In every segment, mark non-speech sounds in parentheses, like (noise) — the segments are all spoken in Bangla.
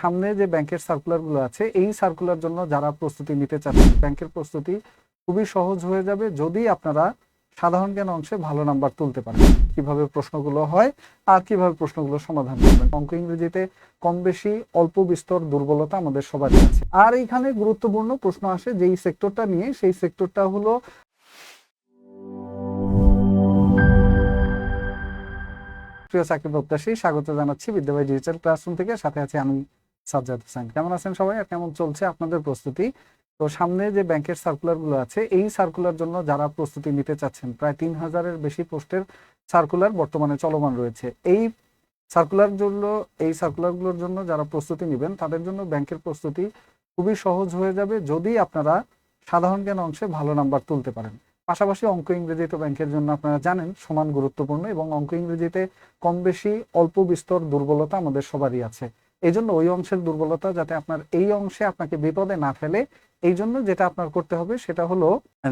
সামনে যে ব্যাংকের সার্কুলারগুলো আছে, এই সার্কুলার জন্য যারা প্রস্তুতি নিতে চাচ্ছেন ব্যাংকের প্রস্তুতি খুবই সহজ হয়ে যাবে যদি আপনারা সাধারণ জ্ঞান অংশে ভালো নাম্বার তুলতে পারেন। কীভাবে প্রশ্নগুলো হয় আর কীভাবে প্রশ্নগুলো সমাধান করবেন। অঙ্ক ইংরেজিতে কম বেশি অল্প বিস্তর দুর্বলতা আমাদের সবারই আছে। আর এখানে গুরুত্বপূর্ণ প্রশ্ন আসে যেই সেক্টরটা নিয়ে, সেই সেক্টরটা হলো প্রিয় চাকরি প্রত্যাশী, স্বাগত জানাচ্ছি বিদ্যাবাই ডিজিটাল ক্লাসরুম থেকে। সাথে আছে আমি সাজ্জাদ হোসেন। কেমন আছেন সবাই? আর কেমন চলছে আপনাদের প্রস্তুতি? তো সামনে যে ব্যাংকের সার্কুলারগুলো আছে, এই সার্কুলার জন্য যারা প্রস্তুতি নিতে চাচ্ছেন, প্রায় তিন হাজারের বেশি পোস্টের সার্কুলার বর্তমানে চলমান রয়েছে। এই সার্কুলার জন্য, এই সার্কুলারগুলোর জন্য যারা প্রস্তুতি নেবেন, তাদের জন্য ব্যাংকের প্রস্তুতি খুবই সহজ হয়ে যাবে যদি আপনারা সাধারণ জ্ঞান অংশে ভালো নাম্বার তুলতে পারেন। পাশাপাশি অঙ্ক ইংরেজি তো ব্যাংকের জন্য আপনারা জানেন, সমান গুরুত্বপূর্ণ এবং অঙ্ক ইংরেজিতে কম বেশি অল্প বিস্তর দুর্বলতা আমাদের সবারই আছে। এই জন্য ওই অংশের দুর্বলতা যাতে আপনার এই অংশে আপনাকে বিপদে না ফেলে, এই জন্য যেটা আপনার করতে হবে সেটা হলো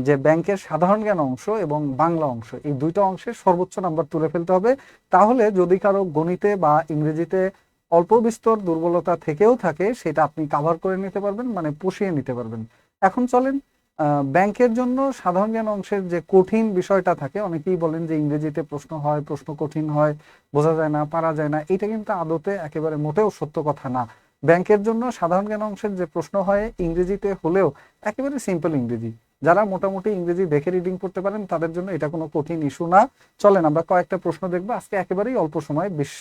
যে ব্যাংকের সাধারণ জ্ঞান অংশ এবং বাংলা অংশ, এই দুইটা অংশে সর্বোচ্চ নাম্বার তুলে ফেলতে হবে। তাহলে যদি কারও গণিতে বা ইংরেজিতে অল্প বিস্তর দুর্বলতা থেকেও থাকে, সেটা আপনি কাভার করে নিতে পারবেন মানে পুষিয়ে নিতে পারবেন। এখন চলেন ব্যাংকের জন্য সাধারণ জ্ঞান অংশের যে কঠিন বিষয়টা থাকে, অনেকেই বলেন যে ইংরেজিতে প্রশ্ন হয়, প্রশ্ন কঠিন হয়, বোঝা যায় না, পারা যায় না। এটা কিন্তু আদতে একেবারে মোটেও সত্য কথা না। ব্যাংকের জন্য সাধারণ জ্ঞান অংশের যে প্রশ্ন হয়, ইংরেজিতে হলেও একেবারে সিম্পল ইংরেজি। যারা মোটামুটি ইংরেজি দেখে রিডিং করতে পারেন, তাদের জন্য এটা কোনো কঠিন ইস্যু না। চলেন, আমরা কয়েকটা প্রশ্ন দেখব। আজকে একেবারেই অল্প সময়, বিশ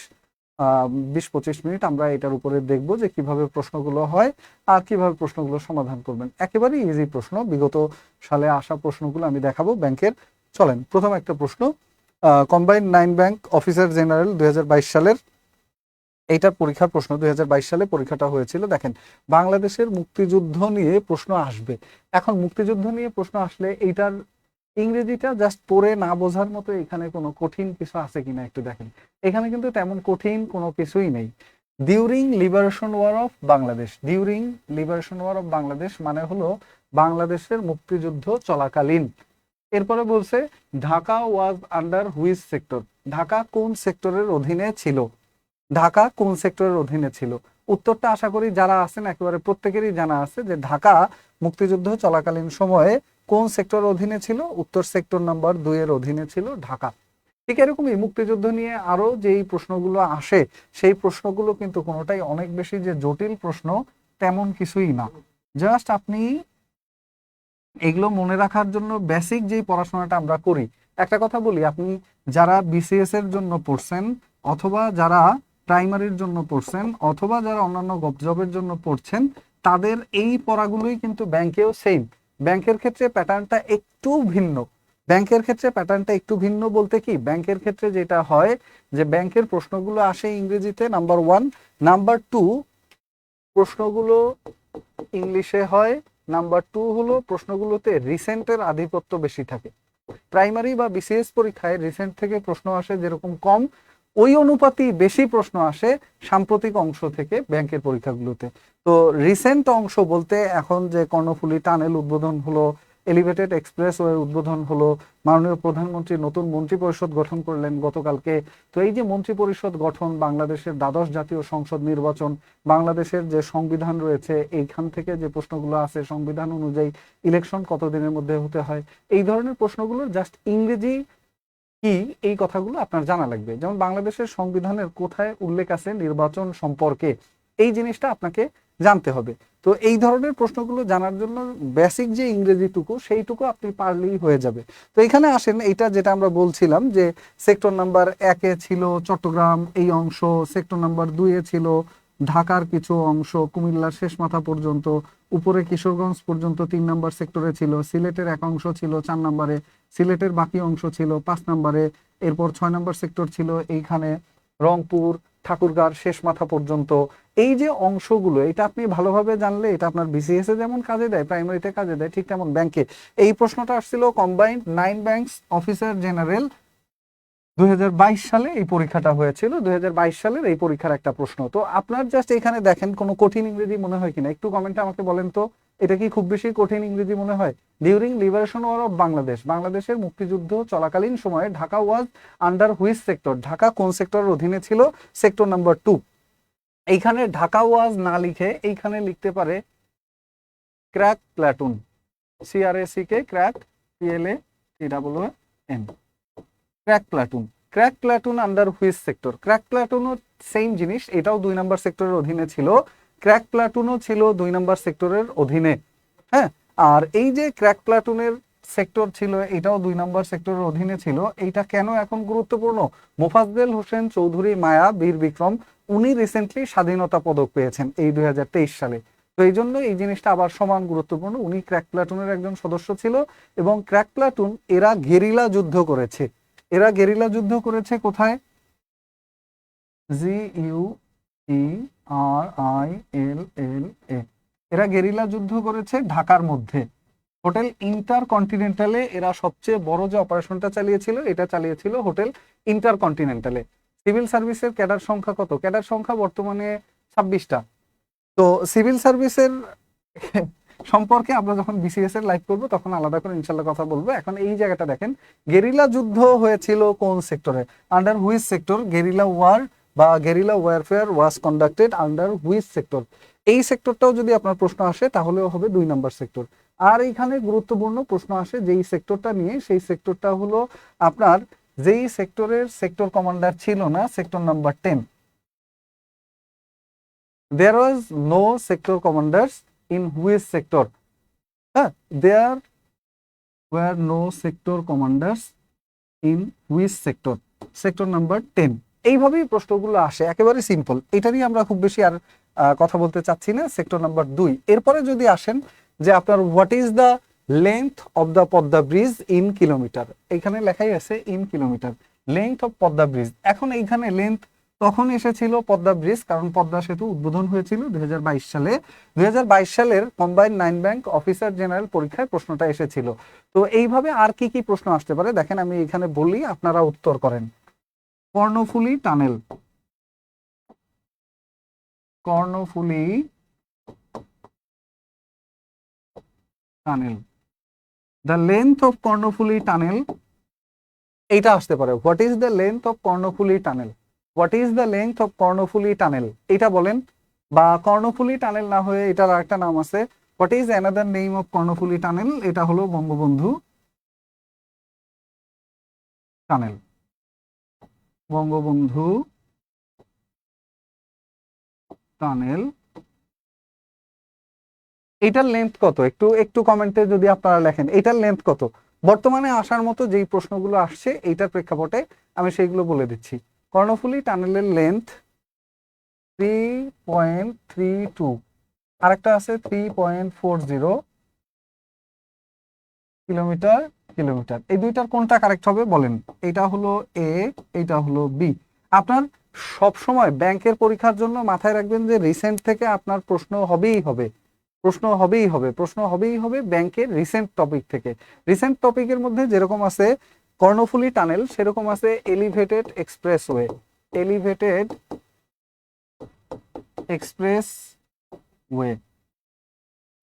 বিশ পঁচিশ মিনিট আমরা এটার উপরে দেখব যে কীভাবে প্রশ্নগুলো হয় আর কীভাবে প্রশ্নগুলো সমাধান করবেন। একেবারেই ইজি প্রশ্ন। বিগত সালে আসা প্রশ্নগুলো আমি দেখাবো ব্যাংকের। চলেন, প্রথম একটা প্রশ্ন। Combined nine bank officer general দুই হাজার বাইশ সালের এইটার পরীক্ষার প্রশ্ন, দুই হাজার বাইশ সালে পরীক্ষাটা হয়েছিল। দেখেন, বাংলাদেশের মুক্তিযুদ্ধ নিয়ে প্রশ্ন আসবে। এখন মুক্তিযুদ্ধ নিয়ে প্রশ্ন আসলে এইটার ইংরেজিটা জাস্ট পড়ে না বোঝার মতো এখানে কোনো কঠিন কিছু আছে কিনা একটু দেখেন। এখানে কিন্তু তেমন কঠিন কোনো কিছুই নেই। During liberation war of Bangladesh during liberation war of Bangladesh মানে হলো বাংলাদেশের মুক্তিযুদ্ধ চলাকালীন। এরপরে বলছে, Dhaka was under which sector Dhaka কোন সেক্টরের অধীনে ছিল? ঢাকা কোন সেক্টরের অধীনে ছিল? উত্তরটা আশা করি যারা আছেন, একেবারে প্রত্যেকেরই জানা আছে যে ঢাকা মুক্তিযুদ্ধ চলাকালীন সময়ে কোন সেক্টর অধীনে ছিল? উত্তর সেক্টর নাম্বার দুই এর অধীনে ছিল ঢাকা। ঠিক এরকমই মুক্তিযুদ্ধ নিয়ে আরও যেই প্রশ্নগুলো আসে, সেই প্রশ্নগুলো কিন্তু কোনোটাই অনেক বেশি যে জটিল প্রশ্ন তেমন কিছুই না। জাস্ট আপনি এগুলো মনে রাখার জন্য বেসিক যেই পড়াশোনাটা আমরা করি, একটা কথা বলি, আপনি যারা বিসিএস এর জন্য পড়ছেন অথবা যারা প্রাইমারির জন্য পড়ছেন অথবা যারা অন্যান্য জবের জন্য পড়ছেন, তাদের এই পড়াগুলোই কিন্তু ব্যাংকেও সেম ব্যাংকের ক্ষেত্রে প্যাটার্নটা একটু ভিন্ন। ব্যাংকের ক্ষেত্রে প্যাটার্নটা একটু ভিন্ন বলতে কি? ব্যাংকের ক্ষেত্রে যেটা হয় যে ব্যাংকের প্রশ্নগুলো আসে ইংরেজিতে নাম্বার ওয়ান নাম্বার টু প্রশ্নগুলো ইংলিশে হয়। নাম্বার টু হলো প্রশ্নগুলোতে রিসেন্টের আধিপত্য বেশি থাকে। প্রাইমারি বা বিসিএস পরীক্ষায় রিসেন্ট থেকে প্রশ্ন আসে যেরকম কম ওই অনুপাতি বেশি প্রশ্ন আসে সাম্প্রতিক অংশ থেকে ব্যাংকের পরীক্ষাগুলোতে। তো রিসেন্ট অংশ বলতে এখন যে কর্ণফুলী টানেল উদ্বোধন হলো এলিভেটেড এক্সপ্রেসওয়ে উদ্বোধন হলো, মাননীয় প্রধানমন্ত্রী নতুন মন্ত্রী পরিষদ গঠন করলেন গতকালকে। তো এই যে মন্ত্রী পরিষদ গঠন, বাংলাদেশের দ্বাদশ জাতীয় সংসদ নির্বাচন, বাংলাদেশের যে সংবিধান রয়েছে, এইখান থেকে যে প্রশ্নগুলো আছে সংবিধান অনুযায়ী ইলেকশন কতদিনের মধ্যে হতে হয়, এই ধরনের প্রশ্নগুলো জাস্ট ইংরেজি কি এই কথাগুলো আপনার জানা লাগবে? যেমন বাংলাদেশের সংবিধানের কোথায় উল্লেখ আছে নির্বাচন সম্পর্কে? এই জিনিসটা আপনাকে জানতে হবে। তো এই ধরনের প্রশ্নগুলো জানার জন্য বেসিক যে ইংরেজিটুকু, সেইটুকু আপনি পারলেই হয়ে যাবে। তো এখানে আসেন, এইটা যেটা আমরা বলছিলাম যে সেক্টর নাম্বার একে ছিল চট্টগ্রাম, এই অংশ সেক্টর নাম্বার দুইয়ে ছিল ঢাকার কিছু অংশ, কুমিল্লার শেষ মাথা পর্যন্ত, উপরে কিশোরগঞ্জ পর্যন্ত তিন নম্বর সেক্টরে ছিল, সিলেটের এক অংশ ছিল চার নাম্বারে, সিলেটের বাকি অংশ ছিল পাঁচ নাম্বারে, এরপর ছয় নম্বর সেক্টর ছিল এইখানে রংপুর, ঠাকুরগাঁর শেষ মাথা পর্যন্ত। এই যে অংশগুলো, এটা আপনি ভালোভাবে জানলে এটা আপনার বিসিএস এ যেমন কাজে দেয় প্রাইমারিতে কাজে দেয়, ঠিক তেমন ব্যাংকে এই প্রশ্নটা আসছিল combined nine banks officer general দুই হাজার বাইশ সালে এই পরীক্ষাটা হয়েছিল, দুই হাজার বাইশ সালের এই পরীক্ষার একটা প্রশ্ন। তো আপনার জাস্ট এখানে দেখেন, কোনো কঠিন ইংরেজি মনে হয় কিনা? একটু কমেন্টে আমাকে বলেন তো, এটা কি খুব বেশি কঠিন ইংরেজি মনে হয়? During liberation war of Bangladesh বাংলাদেশের মুক্তিযুদ্ধ চলাকালীন সময়ে Dhaka was under which sector Dhaka কোন সেক্টরের অধীনে ছিল? সেক্টর নাম্বার টু এইখানে ঢাকা ওয়াজ না লিখে এইখানে লিখতে পারে crack platoon C R A C K crack P L A T double N crack platoon crack platoon under which sector crack প্ল্যাটুনও same জিনিস, এটাও দুই নম্বর সেক্টরের অধীনে ছিল। ক্র্যাক প্ল্যাটুনও ছিল দুই নম্বর সেক্টরের অধীনে। হ্যাঁ আর এই যে ক্র্যাক প্ল্যাটুনের সেক্টর ছিল, এটাও দুই নম্বর সেক্টরের অধীনে ছিল। এইটা কেন এখন গুরুত্বপূর্ণ? মোফাজ্জেল হোসেন চৌধুরী মায়া বীর বিক্রম, উনি রিসেন্টলি স্বাধীনতা পদক পেয়েছেন এই দুই হাজার তেইশ সালে। তো এই জন্য এই জিনিসটা আবার সমান গুরুত্বপূর্ণ। উনি ক্র্যাক প্লাটুনের একজন সদস্য ছিল এবং ক্র্যাক প্লাটুন এরা গেরিলা যুদ্ধ করেছে। এরা গেরিলা যুদ্ধ করেছে কোথায়? G U E R I L এল এ এরা গেরিলা যুদ্ধ করেছে ঢাকার মধ্যে। হোটেল ইন্টার কন্টিনেন্টালে এরা সবচেয়ে বড় যে অপারেশনটা চালিয়েছিল, এটা চালিয়েছিল হোটেল ইন্টার কন্টিনেন্টালে সিভিল সার্ভিসের ক্যাডার সংখ্যা কত? ক্যাডার সংখ্যা বর্তমানে ছাব্বিশটা। তো সিভিল সার্ভিসের সম্পর্কে আমরা যখন বিসিএস এর লাইভ করব, তখন আলাদা করে ইনশাল্লাহ কথা বলব। এখন এই জায়গাটা দেখেন গেরিলা যুদ্ধ হয়েছিল কোন সেক্টরে under which sector guerrilla war বা guerrilla warfare was conducted under which sector এই সেক্টরটাও যদি আপনার প্রশ্ন আসে, তাহলেও হবে দুই নম্বর সেক্টর আর এইখানে গুরুত্বপূর্ণ প্রশ্ন আসে, যেই সেক্টরটা নিয়ে, সেই সেক্টরটা হলো আপনার যেই সেক্টরের সেক্টর কমান্ডার ছিল না sector number ten there was no sector commanders in which sector? Huh? there were no sector commanders in which sector? Sector number 10 এইভাবেই প্রশ্নগুলো আসে একেবারে সিম্পল এটা নিয়ে আমরা খুব বেশি আর কথা বলতে চাচ্ছি না। সেক্টর নাম্বার দুই। এরপরে যদি আসেন যে আপনার what is the length of the Padma bridge in kilometre এখানে লেখাই আছে in kilometre length of Padma bridge এখন এইখানে লেন্থ তখন এসেছিল পদ্মা ব্রিজ, কারণ পদ্মা সেতু উদ্বোধন হয়েছিল দুই হাজার বাইশ সালে। দুই হাজার বাইশ সালের combined nine bank officer general পরীক্ষায় প্রশ্নটা এসেছিল। তো এইভাবে আর কি কি প্রশ্ন আসতে পারে? দেখেন, আমি এখানে বলি, আপনারা উত্তর করেন। Karnaphuli tunnel. Karnaphuli tunnel. The length of Karnaphuli tunnel, এইটা আসতে পারে। What is the length of Karnaphuli tunnel? What is the length of Karnaphuli tunnel এটা বলেন। বা কর্ণফুলী টানেল না হয়ে এটার আরেকটা নাম আছে। What is another name of Karnaphuli tunnel এটা হলো বঙ্গবন্ধু টানেল বঙ্গবন্ধু টানেল এটার লেন্থ কত? একটু একটু কমেন্টে যদি আপনারা লেখেন, এটার লেন্থ কত? বর্তমানে আসার মতো যেই প্রশ্নগুলো আসছে, এইটার প্রেক্ষাপটে আমি সেইগুলো বলে দিচ্ছি। Karnaphuli টানেলের length three point three two আরেকটা আছে three point four zero kilometre kilometre. এই দুইটার কোনটা কারেক্ট হবে বলেন? এটা হলো এ এটা হলো বি আপনার সব সময় ব্যাংকের পরীক্ষার জন্য মাথায় রাখবেন যে রিসেন্ট থেকে আপনার প্রশ্ন হবেই হবে। প্রশ্ন হবেই হবে, প্রশ্ন হবেই হবে ব্যাংকের রিসেন্ট টপিক থেকে। রিসেন্ট টপিকের মধ্যে যেরকম আছে কর্ণফুলী টানেল সেরকম আছে elevated expressway elevated express way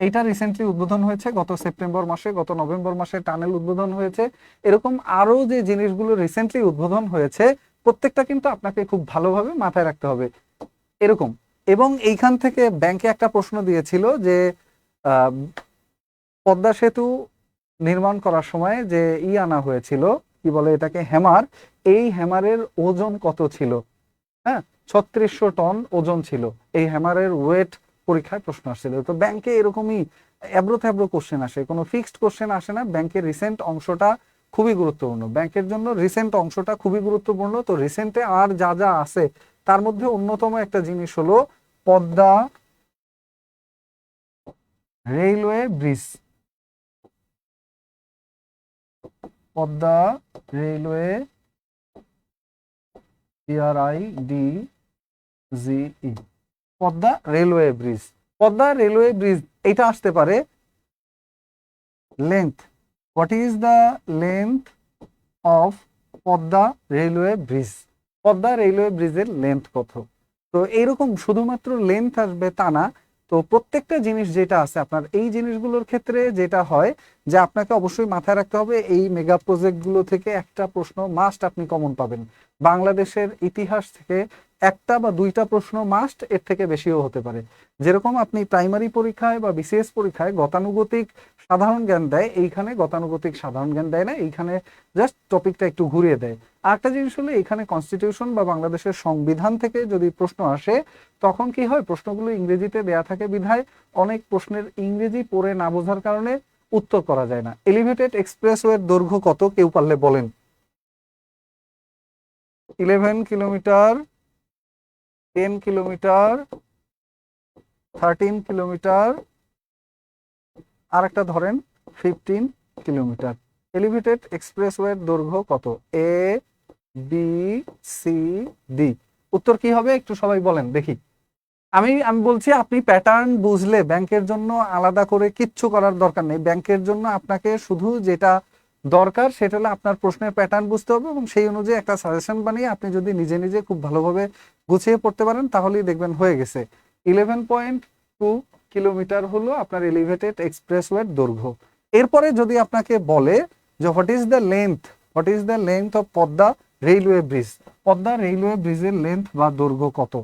এইটা রিসেন্টলি উদ্বোধন হয়েছে, গত সেপ্টেম্বর মাসে, গত নভেম্বর মাসে টানেল উদ্বোধন হয়েছে। এরকম আরও যে জিনিসগুলো রিসেন্টলি উদ্বোধন হয়েছে, প্রত্যেকটা কিন্তু আপনাকে খুব ভালোভাবে মাথায় রাখতে হবে। এরকম। এবং এইখান থেকে ব্যাংকে একটা প্রশ্ন দিয়েছিল যে পদ্মা সেতু নির্মাণ করার সময় যে ই আনা হয়েছিল কি বলে এটাকে? হ্যামার। এই হ্যামারের ওজন কত ছিল? হ্যাঁ ছত্রিশশো টন ওজন ছিল। এই হ্যামারের ওয়েট পরীক্ষায় প্রশ্ন আসছিল। তো ব্যাংকে এরকমই অ্যাব্রো থ্যাব্রো কোশ্চেন আসে। কোনো ফিক্সড কোশ্চেন আসে না। ব্যাংকের রিসেন্ট অংশটা খুবই গুরুত্বপূর্ণ। ব্যাংকের জন্য রিসেন্ট অংশটা খুবই গুরুত্বপূর্ণ। তো রিসেন্টে আর যা যা আছে, তার মধ্যে অন্যতম একটা জিনিস হলো Padma railway bridge. Padma railway P R I D G E Padma railway bridge. Padma railway bridge এটা আসতে পারে length what is the length of Padma railway bridge? Padma railway ব্রিজের লেন্থ কত? তো এইরকম শুধুমাত্র লেন্থ আসবে তা না তো প্রত্যেকটা জিনিস যেটা আছে, আপনার এই জিনিসগুলোর ক্ষেত্রে যেটা হয় যে আপনাকে অবশ্যই মাথায় রাখতে হবে, এই মেগা প্রজেক্টগুলো থেকে একটা প্রশ্ন মাস্ট আপনি কমন পাবেন। বাংলাদেশের ইতিহাস থেকে একটা বা দুইটা প্রশ্ন মাস্ট এর থেকে বেশিও হতে পারে। যেরকম আপনি প্রাইমারি পরীক্ষায় বা বিসিএস পরীক্ষায় গতানুগতিক সাধারণ জ্ঞান দেয়, এইখানে গতানুগতিক সাধারণ জ্ঞান দেয় না, এইখানে জাস্ট টপিকটা একটু ঘুরিয়ে দেয়। আর একটা জিনিস হলো এখানে কনস্টিটিউশন বা বাংলাদেশের সংবিধান থেকে যদি প্রশ্ন আসে, তখন কি হয়, প্রশ্নগুলো ইংরেজিতে দেয়া থাকে বিধায়, অনেক প্রশ্নের ইংরেজি পড়ে না বোঝার কারণে উত্তর করা যায় না। এলিভেটেড এক্সপ্রেসওয়ের দৈর্ঘ্য কত, কেউ পারলে বলেন। Eleven kilometre ten kilometre thirteen kilometre আর একটা ধরেন ফিফটিন কিলোমিটার এলিভেটেড এক্সপ্রেসওয়ের দৈর্ঘ্য কত? এ বি সি ডি উত্তর কি হবে? একটু সবাই বলেন, দেখি। আমি আমি বলছি আপনি প্যাটার্ন বুঝলে ব্যাংকের জন্য আলাদা করে কিচ্ছু করার দরকার নেই। ব্যাংকের জন্য আপনাকে শুধু যেটা দরকার, সেটা হলো আপনার প্রশ্নের প্যাটার্ন বুঝতে হবে এবং সেই অনুযায়ী একটা সাজেশন বানিয়ে আপনি যদি নিজে নিজে খুব ভালোভাবে গুছিয়ে পড়তে পারেন, তাহলেই দেখবেন হয়ে গেছে। ইলেভেন পয়েন্ট টু কিলোমিটার হলো আপনার এলিভেটেড এক্সপ্রেসওয়ের দৈর্ঘ্য। এরপরে যদি আপনাকে বলে যে what is the length what is the length of Padma railway bridge Padma railway ব্রিজের লেন্থ বা দৈর্ঘ্য কত?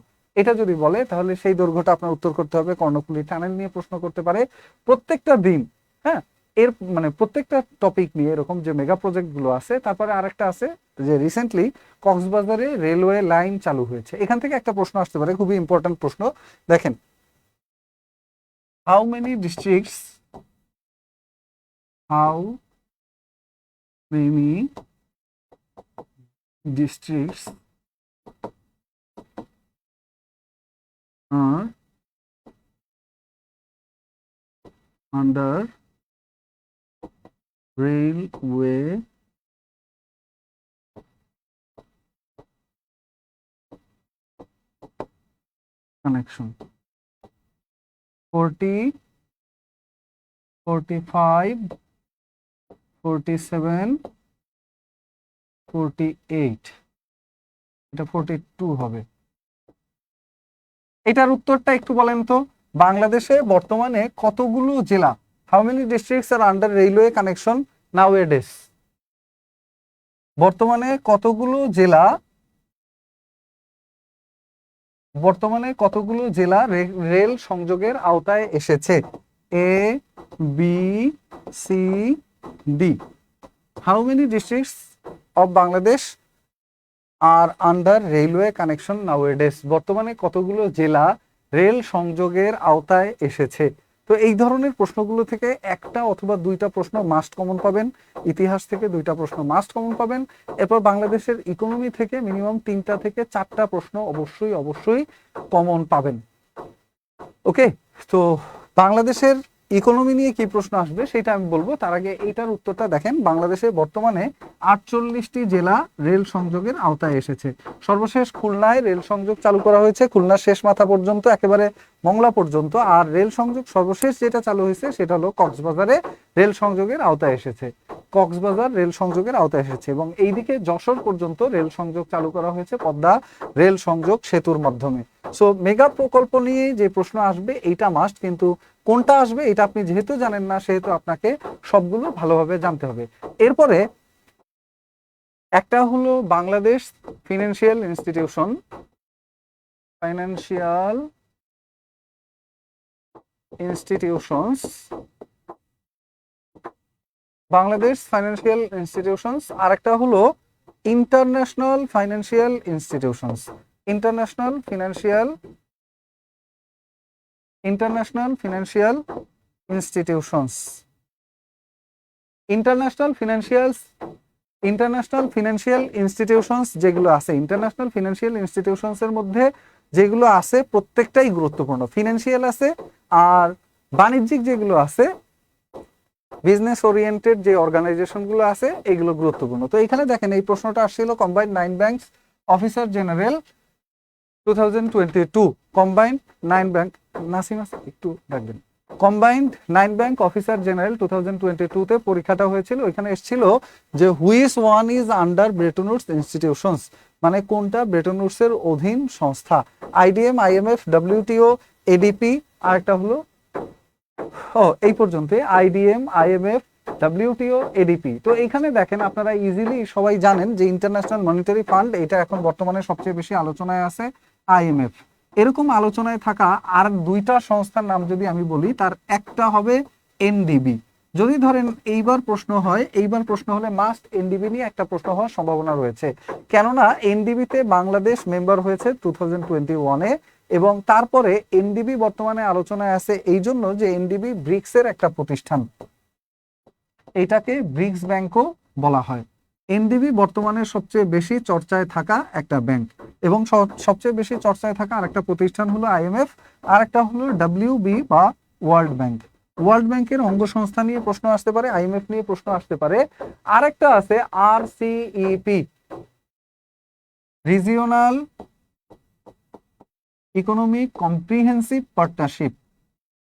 এটা যদি বলে, তাহলে সেই দৈর্ঘ্যটা আপনার উত্তর করতে হবে। কর্ণফুলী টানেল নিয়ে প্রশ্ন করতে পারে। প্রত্যেকটা দিন হ্যাঁ এর মানে প্রত্যেকটা টপিক নিয়ে এরকম যে মেগা প্রজেক্টগুলো আছে, তারপরে আরেকটা আছে যে রিসেন্টলি কক্সবাজারে রেলওয়ে লাইন চালু হয়েছে। এখান থেকে একটা প্রশ্ন আসতে পারে, খুবই ইম্পর্টেন্ট প্রশ্ন। দেখেন how many districts how many are under railway connection 40 45 47 48 এটা 42 হবে। এটার উত্তরটা একটু বলেন তো। বাংলাদেশে বর্তমানে কতগুলো জেলা how many districts are under railway connection nowadays বর্তমানে কতগুলো জেলা, বর্তমানে কতগুলো জেলা রেল সংযোগের আওতায় এসেছে? A B C D how many districts of Bangladesh are under railway connection nowadays বর্তমানে কতগুলো জেলা রেল সংযোগের আওতায় এসেছে? তো এই ধরনের প্রশ্নগুলো থেকে একটা অথবা দুইটা প্রশ্ন মাস্ট কমন পাবেন, ইতিহাস থেকে দুইটা প্রশ্ন মাস্ট কমন পাবেন, এরপর বাংলাদেশের ইকোনমি থেকে মিনিমাম তিনটা থেকে চারটা প্রশ্ন অবশ্যই অবশ্যই কমন পাবেন। ওকে তো বাংলাদেশের ইকোনমি নিয়ে কি প্রশ্ন আসবে সেটা আমি বলব। তার আগে এইটার উত্তরটা দেখেন, বাংলাদেশে বর্তমানে আটচল্লিশটি জেলা রেল সংযোগের আওতায় এসেছে। সর্বশেষ খুলনায় রেল সংযোগ চালু করা হয়েছে। খুলনার শেষ মাথা পর্যন্ত, একেবারে মংলা পর্যন্ত। আর রেল সংযোগ সর্বশেষ যেটা চালু হয়েছে সেটা হলো কক্সবাজারে রেল সংযোগের আওতায় এসেছে। কক্সবাজার রেল সংযোগের আওতায় এসেছে এবং এইদিকে যশোর পর্যন্ত রেল সংযোগ চালু করা হয়েছে পদ্মা রেল সংযোগ সেতুর মাধ্যমে। সো মেগা প্রকল্প নিয়ে যে প্রশ্ন আসবে, এইটা মাস্ট কিন্তু কোনটা আসবে এটা আপনি যেহেতু জানেন না, সেহেতু আপনাকে সবগুলো ভালোভাবে জানতে হবে। এরপরে একটা হলো Bangladesh financial institution. Financial institutions Bangladesh financial institutions আর একটা হলো international financial institutions international financial international financial institutions. International financials, international financial institutions যেগুলো আছে, ইন্টারন্যাশনাল ফিনান্সিয়াল ইনস্টিটিউশনস এর মধ্যে যেগুলো আছে প্রত্যেকটাই গুরুত্বপূর্ণ। ফিনান্সিয়াল আছে আর বাণিজ্যিক যেগুলো আছে, বিজনেস ওরিয়েন্টেড যে অর্গানাইজেশনগুলো আছে, এগুলো গুরুত্বপূর্ণ। তো এখানে দেখেন এই প্রশ্নটা আসছিল combined nine banks officer general two thousand twenty two combined nine bank Nasima একটু ডাকবেন combined nine bank officer general two thousand twenty টুতে পরীক্ষাটা হয়েছিল। ওইখানে এসেছিল যে which one is under Bretton Woods institutions মানে কোনটা? ব্রেটনুডস এর অধীন সংস্থা। আইডিএম আইএমএফ ডব্লিউটিও এডিপি আর একটা হলো, ও, এই পর্যন্ত আইডিএম আইএমএফ ডাব্লিউটিও এডিপি তো এইখানে দেখেন আপনারা ইজিলি সবাই জানেন যে ইন্টারন্যাশনাল মনিটারি ফান্ড এটা এখন বর্তমানে সবচেয়ে বেশি আলোচনায় আছে। আইএমএফ এরকম আলোচনায় থাকা আর দুইটা সংস্থার নাম যদি আমি বলি, তার একটা হবে এনডিবি যদি ধরেন এইবার প্রশ্ন হয়, এইবার প্রশ্ন হলে মাস্ট এনডিবি নিয়ে একটা প্রশ্ন হওয়ার সম্ভাবনা রয়েছে। কেননা এনডিবিতে বাংলাদেশ মেম্বার হয়েছে টু থাউজেন্ড টোয়েন্টি ওয়ানে এবং তারপরে এনডিবি বর্তমানে আলোচনায় আছে এই জন্য যে এনডিবি ব্রিক্সের একটা প্রতিষ্ঠান। এটাকে ব্রিক্স ব্যাংকও বলা হয়। এনডিবি বর্তমানে সবচেয়ে বেশি চর্চায় থাকা একটা ব্যাংক। এবং সব- সবচেয়ে বেশি চর্চায় থাকা আরেকটা প্রতিষ্ঠান হলো আইএমএফ আর একটা হলো ডাব্লিউবি বা ওয়ার্ল্ড ব্যাংক। ওয়ার্ল্ড ব্যাংকের অঙ্গ সংস্থা নিয়ে প্রশ্ন আসতে পারে আইএমএফ নিয়ে প্রশ্ন আসতে পারে। আরেকটা আছে R C E P regional economic comprehensive partnership.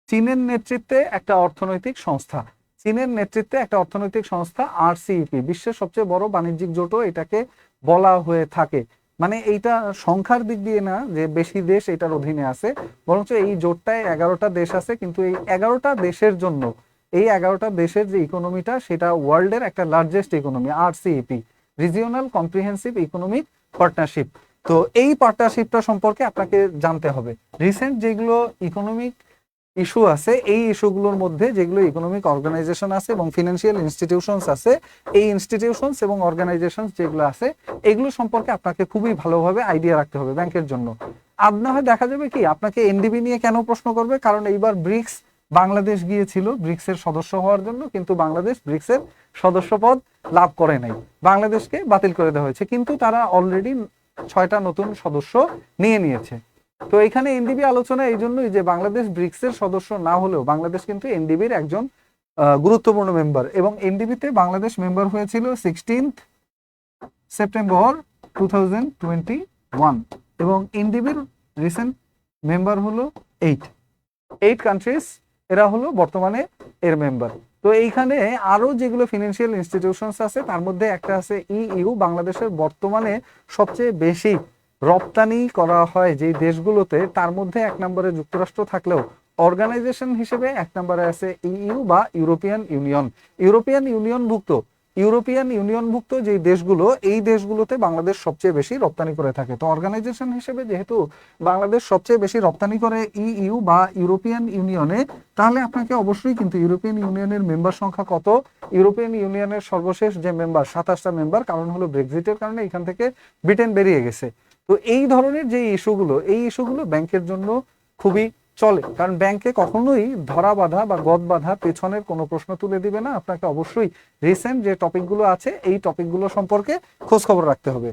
চীনের নেতৃত্বে একটা অর্থনৈতিক সংস্থা। চীনের নেতৃত্বে একটা অর্থনৈতিক সংস্থা আরসিইপি বিশ্বের সবচেয়ে বড় বাণিজ্যিক জোটও এটাকে বলা হয়ে থাকে। মানে এইটা সংখ্যার দিক দিয়ে না, যে বেশি দেশ এটার অধীনে আছে, বরঞ্চ এই জোটটায় এগারোটা দেশ আছে, কিন্তু এই এগারোটা দেশের জন্য, এই এগারোটা দেশের যে ইকোনমিটা সেটা ওয়ার্ল্ডের একটা largest economy R C E P regional comprehensive economic partnership তো এই পার্টনারশিপটা সম্পর্কে আপনাকে জানতে হবে। রিসেন্ট যেগুলো ইকোনমিক ইস্যু আছে, এই ইস্যুগুলোর মধ্যে যেগুলো ইকোনমিক অর্গানাইজেশন আছে এবং ফিনান্সিয়াল ইনস্টিটিউশনস আছে, এই ইনস্টিটিউশনস এবং অর্গানাইজেশনস যেগুলো আছে, এগুলো সম্পর্কে আপনাকে খুবই ভালোভাবে আইডিয়া রাখতে হবে ব্যাংকের জন্য। আর না হয় দেখা যাবে কি, আপনাকে এনডিবি নিয়ে কেন প্রশ্ন করবে? কারণ এইবার ব্রিক্স বাংলাদেশ গিয়েছিল, ব্রিক্সের সদস্য হওয়ার জন্য, কিন্তু বাংলাদেশ ব্রিক্সের সদস্য পদ লাভ করে নাই। বাংলাদেশকে বাতিল করে দেওয়া হয়েছে, কিন্তু তারা অলরেডি ছয়টা নতুন সদস্য নিয়ে নিয়েছে। তো এখানে এনডিবি আলোচনা এই জন্যই যে বাংলাদেশ ব্রিক্সের সদস্য না হলেও বাংলাদেশ কিন্তু এনডিবির একজন গুরুত্বপূর্ণ মেম্বার এবং এনডিবিতে বাংলাদেশ মেম্বার হয়েছিল সিক্সটিন্থ সেপ্টেম্বর টু এবং এনডিবির রিসেন্ট মেম্বার হলো এইট এইট কান্ট্রিজ এরা হলো বর্তমানে এর মেম্বার তো এইখানে আরও যেগুলো ফিনান্সিয়াল ইনস্টিটিউশনস আছে, তার মধ্যে একটা আছে ইইউ বাংলাদেশের বর্তমানে সবচেয়ে বেশি রপ্তানি করা হয় যে দেশগুলোতে, তার মধ্যে এক নম্বরে যুক্তরাষ্ট্র থাকলেও অর্গানাইজেশন হিসেবে এক নম্বরে আছে ইইউ বা ইউরোপিয়ান ইউনিয়ন ইউরোপিয়ান ইউনিয়নভুক্ত ইউরোপিয়ান ইউনিয়নভুক্ত যে দেশগুলো, এই দেশগুলোতে বাংলাদেশ সবচেয়ে বেশি রপ্তানি করে থাকে। তো অর্গানাইজেশন হিসেবে যেহেতু বাংলাদেশ সবচেয়ে বেশি রপ্তানি করে ইইউ বা ইউরোপিয়ান ইউনিয়নে তাহলে আপনাকে অবশ্যই কিন্তু ইউরোপিয়ান ইউনিয়নের মেম্বার সংখ্যা কত? ইউরোপিয়ান ইউনিয়নের সর্বশেষ যে মেম্বার সাতাশটা মেম্বার কারণ হলো ব্রেক্সিটের কারণে এখান থেকে ব্রিটেন বেরিয়ে গেছে। তো এই ধরনের যে ইস্যুগুলো, এই ইস্যুগুলো ব্যাংকের জন্য খুবই চলে। কারণ ব্যাংকে কখনোই ধরা বাঁধা বা গদ বাঁধা পেছনের কোনো প্রশ্ন তুলে দিবে না। আপনাকে অবশ্যই রিসেন্ট যে টপিকগুলো আছে, এই টপিকগুলো সম্পর্কে খোঁজ খবর রাখতে হবে।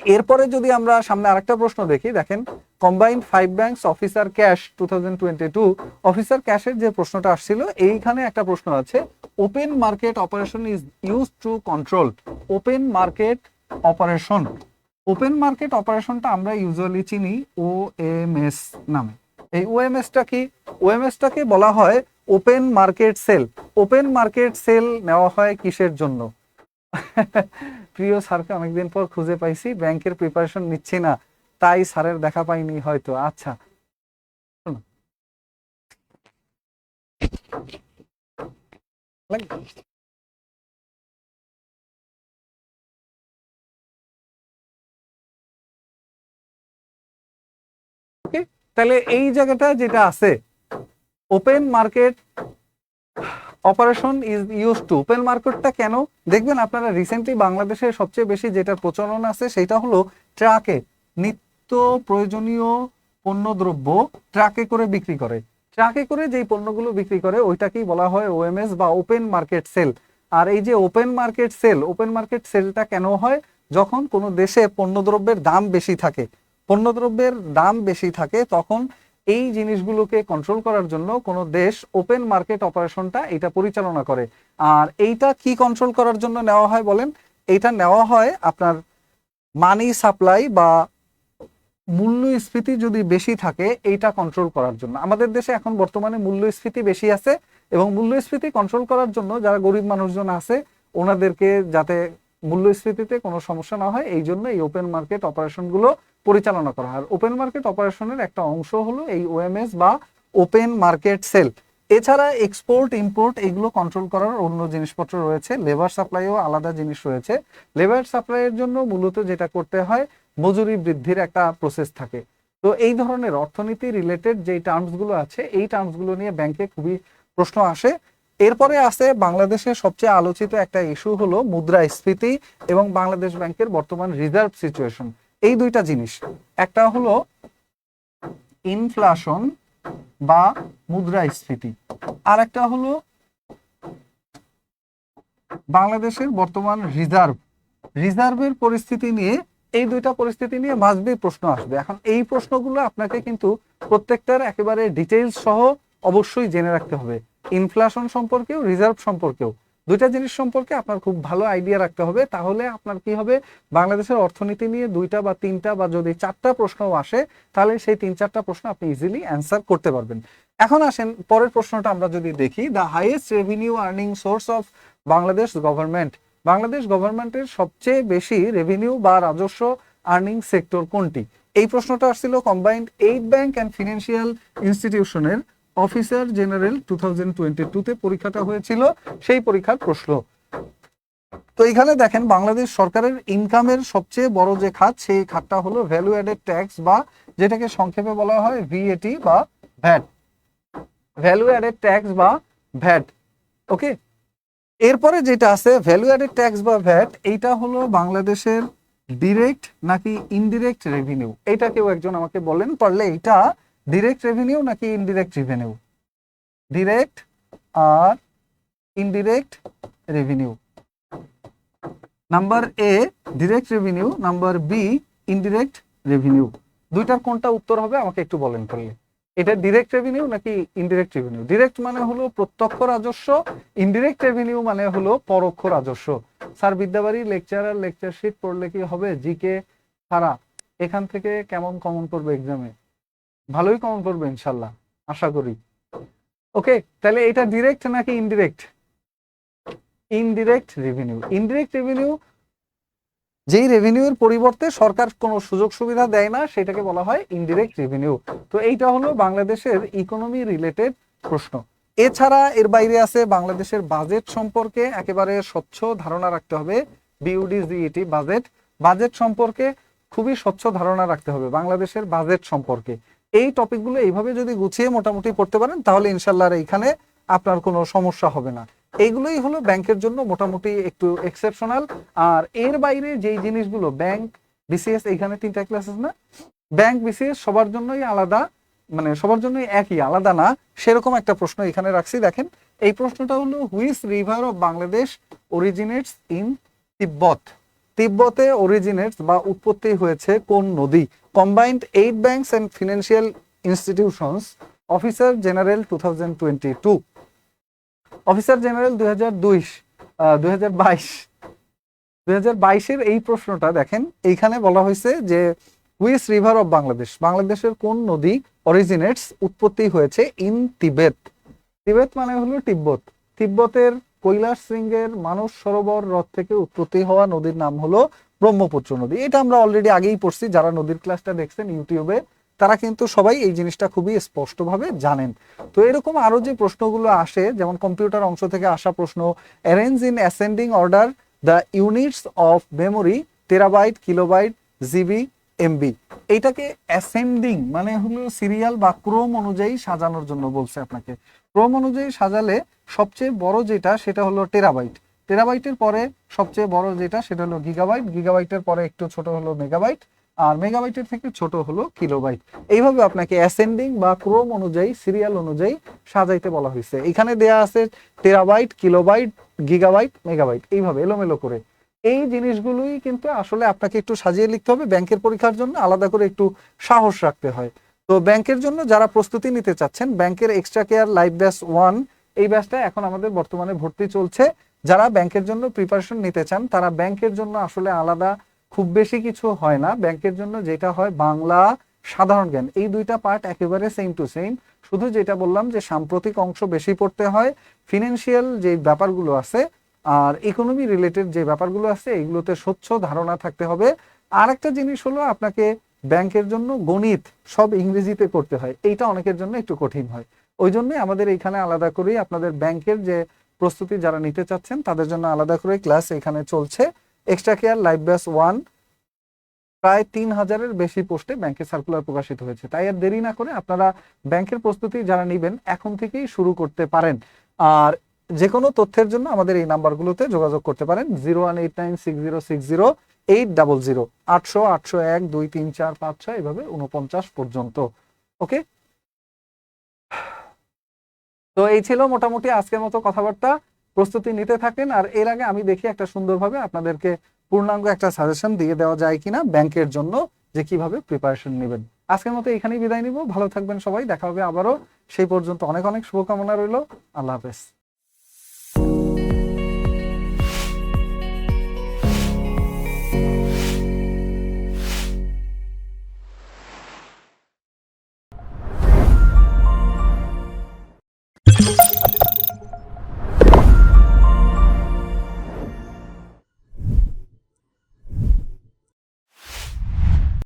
এরপরে যদি আমরা সামনে আরেকটা প্রশ্ন দেখি, দেখেন combined five banks officer cash two officer ক্যাশের যে প্রশ্নটা আসছিল, এইখানে একটা প্রশ্ন আছে open market operation is use to control open market operation open market অপারেশনটা আমরা ইউজুয়ালি চিনি ও এম এস নামে। এই ওএমএসটা কি? ওএমএসটাকে বলা হয় open market sale open market sale নেওয়া হয় কিসের জন্য? (laughs) প্রিয় স্যারকে অনেকদিন পর খুঁজে পাইছি, ব্যাংকের প্রিপারেশন নিচ্ছি না, তাই স্যারের দেখা পাইনি হয়তো। আচ্ছা। শোনো। তাহলে এই জায়গাটা যেটা আছে open market operation is use to open মার্কেটটা কেন? দেখবেন আপনারা রিসেন্টলি বাংলাদেশে সবচেয়ে বেশি যেটা প্রচলন আছে সেটা হলো ট্রাকে নিত্য প্রয়োজনীয় পণ্যদ্রব্য ট্রাকে করে বিক্রি করে। ট্রাকে করে যেই পণ্যগুলো বিক্রি করে ওইটাকেই বলা হয় ওএমএস বা ওপেন মার্কেট সেল আর এই যে open market sale open market সেলটা কেন হয়? যখন কোনো দেশে পণ্যদ্রব্যের দাম বেশি থাকে পণ্যদ্রব্যের দাম বেশি থাকে, তখন এই জিনিসগুলোকে কন্ট্রোল করার জন্য কোনো দেশ ওপেন মার্কেট অপারেশনটা এটা পরিচালনা করে। আর এইটা কি কন্ট্রোল করার জন্য নেওয়া হয় বলেন? এইটা নেওয়া হয় আপনার মানি সাপ্লাই বা মূল্যস্ফীতি যদি বেশি থাকে, এইটা কন্ট্রোল করার জন্য। আমাদের দেশে এখন বর্তমানে মূল্যস্ফীতি বেশি আছে এবং মূল্যস্ফীতি কন্ট্রোল করার জন্য যারা গরিব মানুষজন আছে, ওনাদেরকে যাতে মূল্যস্ফীতিতে কোনো সমস্যা না হয়, এই জন্য এই ওপেন মার্কেট অপারেশনগুলো পরিচালনা করা হয়। ওপেন মার্কেট অপারেশনের একটা অংশ হলো এই ওএমএস বা ওপেন মার্কেট সেল এছাড়া এক্সপোর্ট ইম্পোর্ট এগুলো কন্ট্রোল করার অন্য জিনিসপত্র রয়েছে। লেবার সাপ্লাইও আলাদা জিনিস রয়েছে। লেবার সাপ্লাইয়ের জন্য মূলত যেটা করতে হয়, মজুরি বৃদ্ধির একটা প্রসেস থাকে। তো এই ধরনের অর্থনীতি রিলেটেড যে টার্মসগুলো আছে, এই টার্মসগুলো নিয়ে ব্যাংকে খুবই প্রশ্ন আসে। এরপরে আছে বাংলাদেশের সবচেয়ে আলোচিত একটা ইস্যু হলো মুদ্রাস্ফীতি এবং বাংলাদেশ ব্যাংকের বর্তমান রিজার্ভ সিচুয়েশন এই দুইটা জিনিস। একটা হলো ইনফ্লেশন বা মুদ্রাস্ফীতি আর একটা হলো বাংলাদেশের বর্তমান রিজার্ভ রিজার্ভের পরিস্থিতি নিয়ে, এই দুইটা পরিস্থিতি নিয়ে মাসবি প্রশ্ন আসবে। এখন এই প্রশ্নগুলো আপনাকে কিন্তু প্রত্যেকটার একেবারে ডিটেইলস সহ অবশ্যই জেনে রাখতে হবে। ইনফ্লেশন সম্পর্কেও রিজার্ভ সম্পর্কেও। দুইটা জিনিস সম্পর্কে আপনার খুব ভালো আইডিয়া রাখতে হবে। তাহলে আপনার কি হবে? বাংলাদেশের অর্থনীতি নিয়ে দুইটা বা তিনটা বা যদি চারটা প্রশ্নও আসে, তাহলে সেই তিন চারটা প্রশ্ন আপনি ইজিলি অ্যান্সার করতে পারবেন। এখন আসেন, পরের প্রশ্নটা আমরা যদি দেখি the highest revenue earning source of Bangladesh government Bangladesh গভর্নমেন্টের সবচেয়ে বেশি রেভিনিউ বা রাজস্ব আর্নিং সেক্টর কোনটি? এই প্রশ্নটা আসছিল combined eight bank and financial ইনস্টিটিউশনের officer general two thousand twenty টুতে পরীক্ষাটা হয়েছিল, সেই পরীক্ষার প্রশ্ন। তো এখানে দেখেন, বাংলাদেশ সরকারের ইনকামের সবচেয়ে বড় যে খাত, সেই খাতটা হলো ভ্যালু অ্যাডেড ট্যাক্স বা যেটাকে সংক্ষেপে বলা হয় ভিএটি বা ভ্যাট ভ্যালু অ্যাডেড ট্যাক্স বা ভ্যাট ওকে? এরপরে যেটা আছে ভ্যালু অ্যাডেড ট্যাক্স বা ভ্যাট এইটা হলো বাংলাদেশের ডিরেক্ট নাকি ইনডিরেক্ট রেভিনিউ এটা কেউ একজন আমাকে বলেন, পারলে এটা ডিরেক্ট রেভিনিউ নাকি indirect revenue direct R indirect revenue number A direct revenue number B indirect revenue দুইটার কোনটা উত্তর হবে আমাকে একটু বলেন পারলে এটা ডিরেক্ট রেভিনিউ নাকি ইনডিরেক্ট রেভিনিউ ডিরেক্ট মানে হলো প্রত্যক্ষ রাজস্ব ইনডিরেক্ট রেভিনিউ মানে হলো পরোক্ষ রাজস্ব। Sir Bidyabari lecturer lecture sheet পড়লে কি হবে? জিকে সারা এখান থেকে কেমন কমন করবে এক্সামে ভালোই কমন করবে ইনশাল্লাহ, আশা করি। ওকে তাহলে এটা ডিরেক্ট নাকি indirect indirect revenue indirect revenue যেই রেভিনিউর পরিবর্তে সরকার কোনো সুযোগ সুবিধা দেয় না, সেটাকে বলা হয় ইনডিরেক্ট রেভিনিউ তো এইটা হলো বাংলাদেশের ইকোনমি রিলেটেড প্রশ্ন। এছাড়া এর বাইরে আছে বাংলাদেশের বাজেট সম্পর্কে একেবারে স্বচ্ছ ধারণা রাখতে হবে। বিউডিজিইটি বাজেট বাজেট সম্পর্কে খুবই স্বচ্ছ ধারণা রাখতে হবে বাংলাদেশের বাজেট সম্পর্কে। এই টপিকগুলো এইভাবে যদি গুছিয়ে মোটামুটি পড়তে পারেন, তাহলে ইনশাল্লাহ এইখানে আপনার কোনো সমস্যা হবে না। এইগুলোই হলো ব্যাংকের জন্য মোটামুটি একটু এক্সেপশনাল আর এর বাইরে যেই জিনিসগুলো, ব্যাংক বিসিএস এইখানে তিনটা ক্লাসেস না? ব্যাংক বিসিএস সবার জন্যই আলাদা মানে সবার জন্যই একই, আলাদা না। সেরকম একটা প্রশ্ন এখানে রাখছি, দেখেন। এই প্রশ্নটা হলো which river of Bangladesh originates in Tibet তিব্বতে originates বা উৎপত্তি হয়েছে কোন নদী? And financial institutions officer general two thousand twenty two officer general দুই হাজার দুই দুই হাজার বাইশ দুই হাজার বাইশের এই প্রশ্নটা দেখেন, এইখানে বলা হয়েছে যে হুইস রিভার অফ বাংলাদেশ, বাংলাদেশের কোন নদী অরিজিনেটস উৎপত্তি হয়েছে ইন তিবেত তিবেত মানে হলো তিব্বত। তিব্বতের কৈলাস শৃঙ্গের মানস সরোবর হ্রদ থেকে উৎপত্তি হওয়া নদীর নাম হলো ব্রহ্মপুত্র নদী। এটা আমরা অলরেডি আগেই পড়ছি, যারা নদীর ক্লাসটা দেখছেন ইউটিউবে, তারা কিন্তু সবাই এই জিনিসটা খুবই স্পষ্টভাবে জানেন। তো এরকম আরও যে প্রশ্নগুলো আসে, যেমন কম্পিউটার অংশ থেকে আসা প্রশ্ন arrange in ascending order the units of memory terabyte kilobyte GB MB এইটাকে অ্যাসেন্ডিং মানে হলো সিরিয়াল বা ক্রোম অনুযায়ী সাজানোর জন্য বলছে আপনাকে। ক্রোম অনুযায়ী সাজালে সবচেয়ে বড় যেটা, সেটা হলো টেরাবাইট টেরাবাইটের পরে সবচেয়ে বড় যেটা, সেটা হলো গিগাবাইট গিগাবাইটের পরে একটু ছোট হলো মেগাবাইট আর মেগাবাইটের থেকে ছোট হলো কিলোবাইট এইভাবে আপনাকে অ্যাসেন্ডিং বা ক্রোম অনুযায়ী সিরিয়াল অনুযায়ী সাজাইতে বলা হয়েছে। এখানে দেয়া আছে টেরাবাইট কিলোবাইট গিগাবাইট মেগাবাইট এইভাবে এলোমেলো করে। এই জিনিসগুলোই কিন্তু আসলে আপনাকে একটু সাজিয়ে লিখতে হবে। ব্যাংকের পরীক্ষার জন্য আলাদা করে একটু সাহস রাখতে হয়। তো ব্যাংকের জন্য যারা প্রস্তুতি নিতে চাচ্ছেন, ব্যাংকের extra care life batch one এই ব্যাচটা এখন আমাদের বর্তমানে ভর্তি চলছে। যারা ব্যাংকের জন্য প্রিপারেশন নিতে চান, তারা ব্যাংকের জন্য আসলে আলাদা খুব বেশি কিছু হয় না। ব্যাংকের জন্য যেটা হয় বাংলা সাধারণ জ্ঞান। এই দুইটা পার্ট একেবারে সেম টু সেম শুধু যেটা বললাম যে সাম্প্রতিক অংশ বেশি পড়তে হয় ফিনান্সিয়াল যে ব্যাপারগুলো আছে আর ইকোনমি রিলেটেড যে ব্যাপারগুলো আছে, এগুলোতে স্বচ্ছ ধারণা থাকতে হবে। আর একটা জিনিস হলো আপনাকে ব্যাংকের জন্য গণিত সব ইংরেজিতে করতে হয়। এইটা অনেকের জন্য একটু কঠিন হয়। ওই জন্যই আমাদের এখানে আলাদা করেই আপনাদের ব্যাংকের যে প্রস্তুতি যারা নিতে চাচ্ছেন, তাদের জন্য আলাদা করে ক্লাস এখানে চলছে। Extra care life batch one প্রায় তিন হাজারের বেশি পোস্টে ব্যাংকের সার্কুলার প্রকাশিত হয়েছে। তাই আর দেরি না করে আপনারা ব্যাংকের প্রস্তুতি যারা নেবেন, এখন থেকেই শুরু করতে পারেন। আর যে কোনো তথ্যের জন্য আমাদের এই নাম্বারগুলোতে যোগাযোগ করতে পারেন। Zero one eight nine six zero six zero eight double zero আটশো আটশো এক দুই তিন চার পাঁচ ছয় এভাবে উনপঞ্চাশ পর্যন্ত। ওকে? তো এই ছিল মোটামুটি আজকের মতো কথাবার্তা। প্রস্তুতি নিতে থাকেন, আর এর আগে আমি দেখি একটা সুন্দরভাবে আপনাদেরকে পূর্ণাঙ্গ একটা সাজেশন দিয়ে দেওয়া যায় কিনা ব্যাংকের জন্য, যে কীভাবে প্রিপারেশন নেবেন। আজকের মতো এখানেই বিদায় নিব। ভালো থাকবেন সবাই। দেখা হবে আবারও। সেই পর্যন্ত অনেক অনেক শুভকামনা রইল। আল্লাহ হাফেজ।